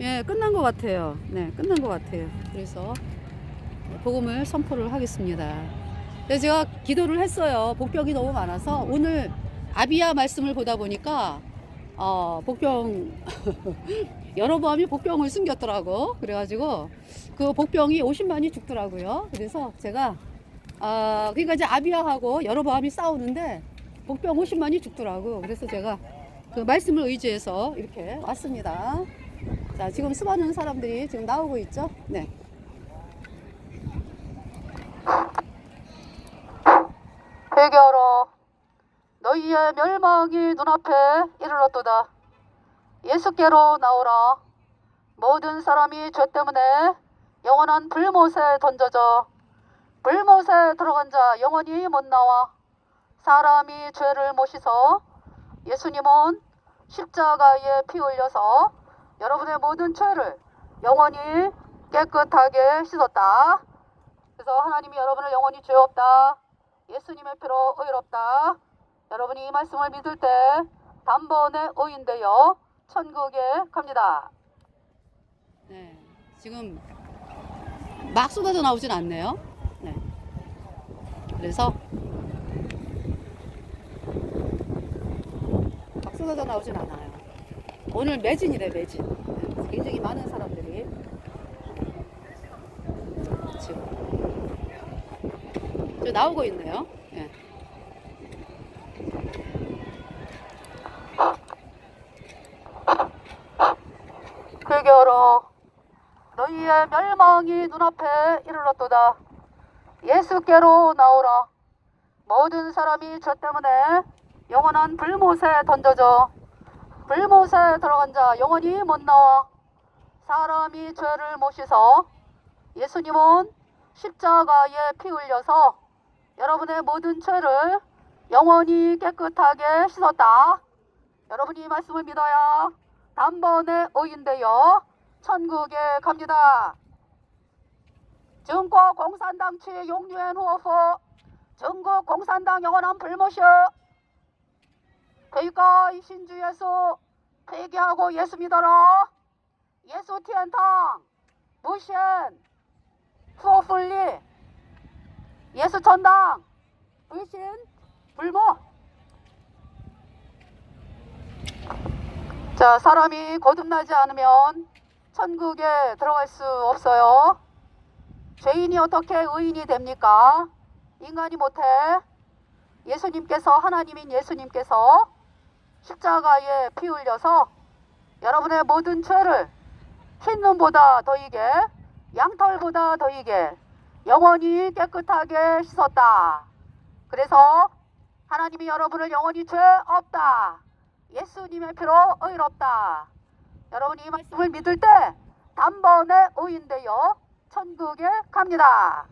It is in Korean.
예, 끝난 것 같아요. 네, 끝난 것 같아요. 그래서 복음을 선포를 하겠습니다. 그래서 제가 기도를 했어요. 복병이 너무 많아서 오늘 아비야 말씀을 보다 보니까 어, 복병 여러밤이 복병을 숨겼더라고. 그래가지고 그 복병이 50만이 죽더라고요. 그래서 제가 아 그러니까 이제 아비야하고 여러밤이 싸우는데 복병 50만이 죽더라고. 그래서 제가 그 말씀을 의지해서 이렇게 왔습니다. 자, 지금 수많은 사람들이 지금 나오고 있죠? 네. 회개하라. 너희의 멸망이 눈앞에 이르렀도다. 예수께로 나오라. 모든 사람이 죄 때문에 영원한 불못에 던져져 불못에 들어간 자 영원히 못 나와. 사람이 죄를 모시서 예수님은 십자가에 피 흘려서 여러분의 모든 죄를 영원히 깨끗하게 씻었다. 그래서 하나님이 여러분을 영원히 죄 없다. 예수님의 피로 의롭다. 여러분이 이 말씀을 믿을 때 단번에 의인되어 천국에 갑니다. 네, 지금 막 쏟아져 나오진 않네요. 네. 그래서 막 쏟아져 나오진 않아요. 오늘 매진이래 매진. 네, 굉장히 많은 사람들이 지금 저 나오고 있네요. 예. 회개하라. 너희의 멸망이 눈앞에 이르렀도다. 예수께로 나오라. 모든 사람이 저 때문에 영원한 불못에 던져져 불못에 들어간 자 영원히 못 나와. 사람이 죄를 모시서 예수님은 십자가에 피 흘려서 여러분의 모든 죄를 영원히 깨끗하게 씻었다. 여러분이 이 말씀을 믿어야 단번에 의인되어 천국에 갑니다. 중국 공산당 취 용유엔 후어포 중국 공산당 영원한 불못이여 그러니까 이 신주 예수 회개하고 예수 믿어라. 예수 티엔탕 무신 후어풀리 예수 천당 불신 불모. 자 사람이 거듭나지 않으면 천국에 들어갈 수 없어요. 죄인이 어떻게 의인이 됩니까? 인간이 못해. 예수님께서 하나님인 예수님께서 십자가에 피 흘려서 여러분의 모든 죄를 흰눈보다 더이게 양털보다 더이게 영원히 깨끗하게 씻었다. 그래서 하나님이 여러분을 영원히 죄 없다. 예수님의 피로 의롭다. 여러분이 이 말씀을 믿을 때 단번에 의인되어 천국에 갑니다.